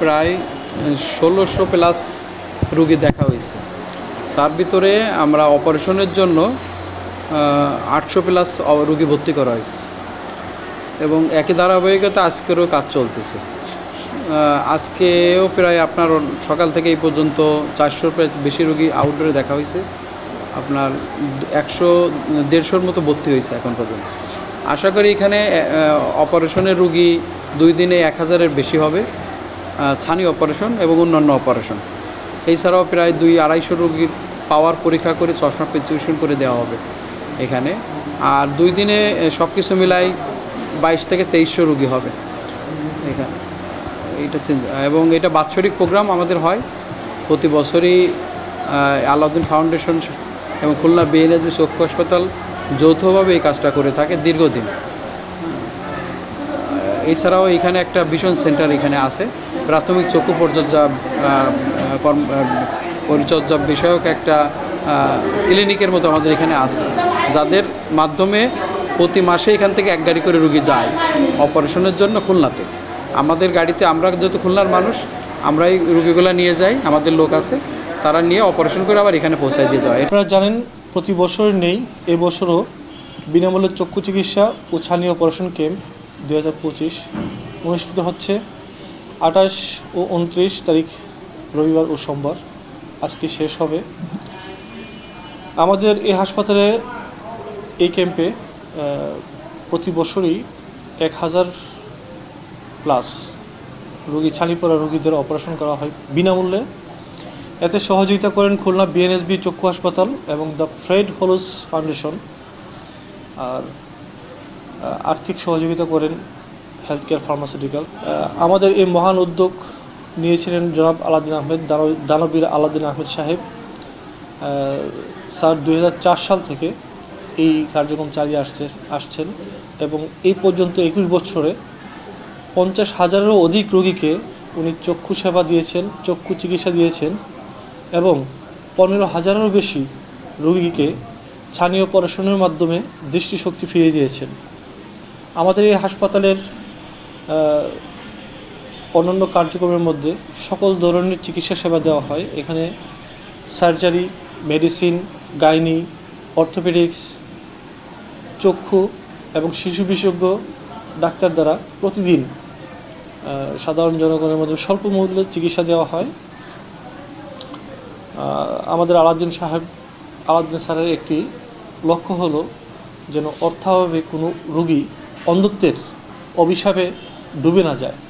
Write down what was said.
প্রায় ষোলোশো প্লাস রুগী দেখা হয়েছে। তার ভিতরে আমরা অপারেশনের জন্য আটশো প্লাস রুগী ভর্তি করা হয়েছে। এবং একই ধারাবাহিকতা আজকেরও কাজ চলতেছে। আজকেও প্রায় আপনার সকাল থেকে এই পর্যন্ত চারশো প্রায় বেশি রুগী আউটডোরে দেখা হয়েছে। আপনার একশো, দেড়শোর মতো ভর্তি হয়েছে এখন পর্যন্ত। আশা করি এখানে অপারেশনের রুগী দুই দিনে এক হাজারের বেশি হবে। ছানি অপারেশন এবং অন্যান্য অপারেশন এছাড়াও প্রায় দুই আড়াইশো রুগীর পাওয়ার পরীক্ষা করে চশমা প্রেসক্রিপশন করে দেওয়া হবে এখানে। আর দুই দিনে সব কিছু মিলাই বাইশ থেকে তেইশশো রুগী হবে। এখানে এইটা চেঞ্জ এবং এটা বাৎসরিক প্রোগ্রাম আমাদের হয়। প্রতি বছরই আলাউদ্দিন ফাউন্ডেশন এবং খুলনা বিএনএসবি চক্ষু হাসপাতাল যৌথভাবে এই কাজটা করে থাকে দীর্ঘদিন। এছাড়াও এখানে একটা ভিশন সেন্টার এখানে আছে। প্রাথমিক চক্ষু পরিচর্যা পরিচর্যা বিষয়ক একটা ক্লিনিকের মতো আমাদের এখানে আছে, যাদের মাধ্যমে প্রতি মাসে এখান থেকে এক গাড়ি করে রুগী যায় অপারেশনের জন্য খুলনাতে। আমাদের গাড়িতে আমরা যেহেতু খুলনার মানুষ, আমরাই রুগীগুলো নিয়ে যাই, আমাদের লোক আছে, তারা নিয়ে অপারেশন করে আবার এখানে পৌঁছায় দিয়ে যাওয়া আপনারা জানেন, প্রতি বছর নেই, এবছরও বিনামূল্যে চক্ষু চিকিৎসা ও ছানি অপারেশন ক্যাম্প দু হাজার পঁচিশ অনুষ্ঠিত হচ্ছে। আঠাশ ও উনত্রিশ তারিখ রবিবার ও সোমবার। আজকে শেষ হবে। আমাদের এই হাসপাতালে, এই ক্যাম্পে প্রতি বছরই এক হাজার প্লাস রোগী, ছানি পড়া রোগীদের অপারেশন করা হয় বিনামূল্যে। এতে সহযোগিতা করেন খুলনা বিএনএসবি চক্ষু হাসপাতাল এবং দ্য ফ্রেড হলোস ফাউন্ডেশন। আর আর্থিক সহযোগিতা করেন হেলথ কেয়ার ফার্মাসিউটিক্যাল আমাদের এই মহান উদ্যোগ নিয়েছিলেন জনাব আলাদিন আহমেদ, দানব- দানবীর আলাদিন আহমেদ সাহেব। স্যার দুই হাজার চার সাল থেকে এই কার্যক্রম চালিয়ে আসছে, আসছেন এবং এই পর্যন্ত একুশ বছরে পঞ্চাশ হাজারেরও অধিক রোগীকে উনি চক্ষু সেবা দিয়েছেন, চক্ষু চিকিৎসা দিয়েছেন এবং পনেরো হাজারেরও বেশি রোগীকে ছানি অপারেশনের মাধ্যমে দৃষ্টিশক্তি ফিরিয়ে দিয়েছেন। আমাদের এই হাসপাতালের অন্যান্য কার্যক্রমের মধ্যে সকল ধরনের চিকিৎসা সেবা দেওয়া হয়। এখানে সার্জারি, মেডিসিন, গাইনি, অর্থোপেডিক্স, চক্ষু এবং শিশু বিশেষজ্ঞ ডাক্তার দ্বারা প্রতিদিন সাধারণ জনগণের মধ্যে স্বল্প মূল্যে চিকিৎসা দেওয়া হয়। আমাদের আলাউদ্দিন সাহেব, আলাউদ্দিন স্যারের একটি লক্ষ্য হলো যেন অর্থাভাবে কোনো রোগী অন্ধত্বের অভিশাপে ডুবে না যায়।